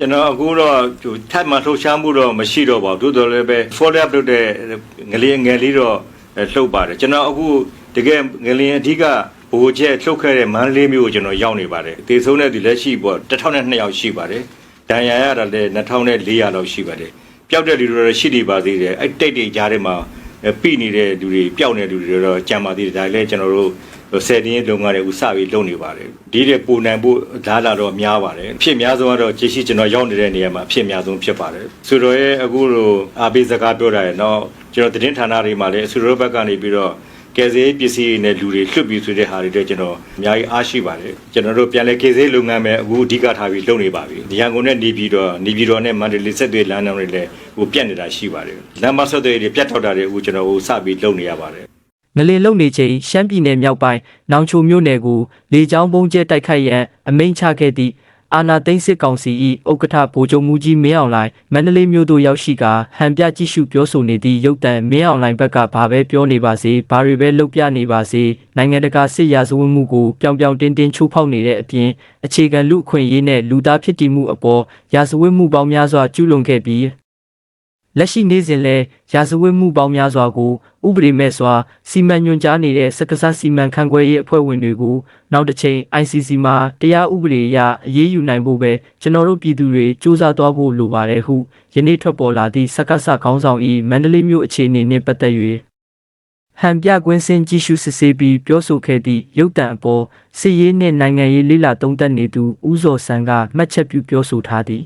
ကျွန်တော်အခုတော့ဟိုထပ်မလှုပ်ရှားမှုတော့မရှိတော့ပါဘူးသို့တော်လည်းပဲ follow up လုပ်တဲ့ငလေးငယ်လေးတော့လှုပ်ပါတယ်ကျွန်တော်အခုတကယ်ငလင်းအဓိကဘိုးချက်လှုပ်ခဲ့တဲ့မန္တလေးမြို့ကိုကျွန်တော်ရောက်နေပါတယ်အသေးဆုံးတဲ့ဒီလက်ရှိပေါ့1002ယောက်ရှိပါတယ်ဒဏ်ရာရတာလည်း2400လောက်ရှိပါတယ်ပျောက်တဲ့လူတွေတော့ရှိနေပါသေးတယ်အဲ့တိတ်တွေကြားထဲမှာ ပြိနေတဲ့လူတွေပျောက်နေတဲ့လူတွေတော့ကြံပါသေးတယ်ဒါလည်းကျွန်တော်တို့ဆယ်တင်းရဲ့လုပ်ငန်းတွေဥစပြီးလုပ်နေပါတယ်ဒီတဲ့ပူနိုင်ဖို့လားလာတော့များပါတယ်အဖြစ်များဆုံးကတော့ကြည့်ရှိကျွန်တော်ရောက်နေတဲ့နေရာမှာအဖြစ်များဆုံးဖြစ်ပါတယ်ဆိုတော့ရဲ့အခုလိုအားပေးစကားပြောတာရတော့ကျွန်တော်သတင်းဌာနတွေမှာလည်းအဆူရောဘက်ကနေပြီးတော့ ကယ်ဆယ်ရေးပစ္စည်းတွေနဲ့လူတွေလွှတ်ပြီးဆိုတဲ့ဟာတွေတော့ကျွန်တော်အများကြီးအားရှိပါတယ်ကျွန်တော်တို့ပြန်လဲကယ်ဆယ်ရေးလုပ်ငန်းပဲအခုအဓိကထားပြီးလုပ်နေပါပြီရန်ကုန်နဲ့နေပြည်တော်နေပြည်တော်နဲ့မန္တလေးဆက်သွယ်လမ်းတွေလည်းဟိုပြတ်နေတာရှိပါတယ်လမ်းမဆက်သွယ်တွေပြတ်ထောက်တာတွေအခုကျွန်တော်ဟိုစပြီးလုပ်နေရပါတယ်ငလင်လုံနေချိန်ရှမ်းပြည်နယ်မြောက်ပိုင်းနောင်ချိုမြို့နယ်ကိုလေကြောင်းပုံကျဲတိုက်ခိုက်ရန်အမိန့်ချခဲ့သည့် အာနာသိန်းစစ်ကောင်စီ၏ဥက္ကဋ္ဌဗိုလ်ချုပ်မူကြီးမင်းအောင်လှိုင်မန္တလေးမြို့သို့ရောက်ရှိကာဟန်ပြကြည့်ရှုပြောဆိုနေသည့်ရုပ်တံမင်းအောင်လှိုင်ဘက်ကဘာပဲပြောနေပါစေဘာတွေပဲလုပ်ပြနေပါစေနိုင်ငံတကာစစ်ရာဇဝတ်မှုကိုပြောင်ပြောင်တင်းတင်းချိုးဖောက်နေတဲ့အပြင်အခြေခံလူအခွင့်အရေးနဲ့လူသားဖြစ်တည်မှုအပေါ်ရာဇဝတ်မှုပေါင်းများစွာကျူးလွန်ခဲ့ပြီး လက်ရှိနေ့စဉ်လဲရာဇဝတ်မှုပေါင်းများစွာကိုဥပဒေမဲ့စွာစီမံညွှန်ကြားနေတဲ့စက္ကစစီမံခန့်ခွဲရေးအဖွဲ့ဝင်တွေကိုနောက်တစ်ချိန် ICC မှာတရားဥပဒေအရအရေးယူနိုင်ဖို့ပဲကျွန်တော်တို့ပြည်သူတွေစူးစမ်းသွားဖို့လိုပါတယ်ဟုယနေ့ထွက်ပေါ်လာသည့်စက္ကစခေါင်းဆောင်၏မန္တလေးမြို့အခြေအနေနှင့်ပတ်သက်၍ဟန်ပြကွင်းစင်ကြည့်ရှုစစ်ဆေးပြီးပြောဆိုခဲ့သည့်ရုပ်တံအပေါ်စစ်ရေးနှင့်နိုင်ငံရေးလိလာသုံးသပ်နေသူဦးစော်ဆန်းကမှတ်ချက်ပြုပြောဆိုထားသည်